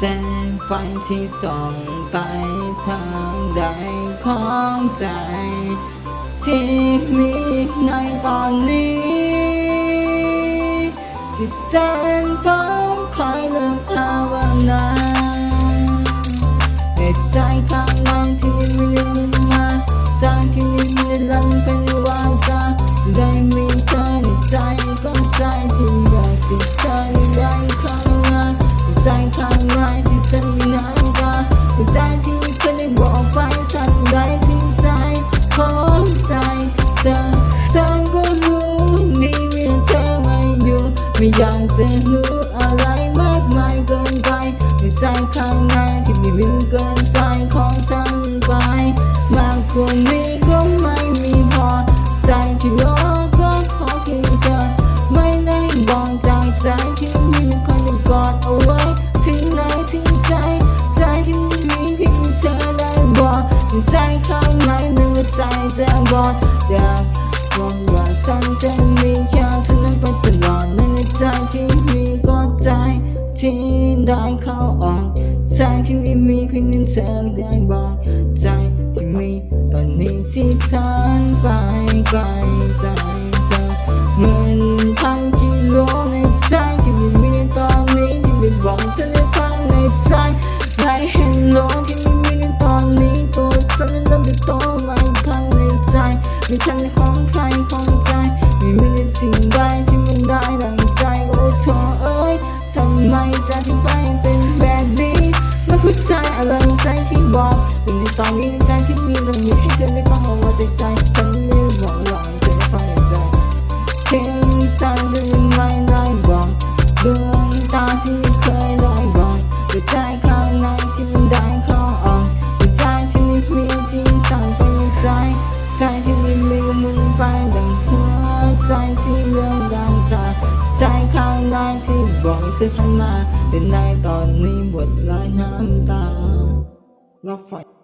แสงไฟที่ส่องไปทางใดของใจ ที่มีในตอนนี้ที่แสนต้องคอยเลือกภาวนาแต่ใจข้างใน ไม่อยากจะรู้อะไรมากมายเกินไปในใจข้างในที่มีวิวเกินใจของฉันไป มากกว่านี้ก็ไม่มีพอ ใจที่รอก็ขอเพียงเธอไม่ได้บอกจากใจที่มีคนได้กอดเอาไว้ที่ไหนที่ใจ ใจที่มีเพียงเธอได้บอกใจข้างในนึกว่าใจจะบอดอยากบอกว่าฉันจะ ที่ได้เข้าออกใจที่ไม่มีเพียงนั้นเธอได้บอกใจที่มีตอนนี้ที่ฉันไปไกลใจำไมใจที่ไปเป็นแบบนี้ไม่เข้าใจอะไรใจที่บอกอยู่ในตอนนี้ในใจที่มีเรื่องนี้ให้เธอได้ฟังว่าใจใจฉันไม่บอกหรอกเธอได้ฟังในใจเห็นฉันจะไม่ได้บอกดวงตาที่ไม่เคยได้บอกแต่ใจข้างในที่มันได้เข้าออกแต่ใจที่ไม่มีที่สั่งไปในใจใจที่ม่มีมึงไปดังหัวใจที่เรื่องดังใจ เสียพันมาเดินในตอนนี้บทลายน้ำตาเอกฝอย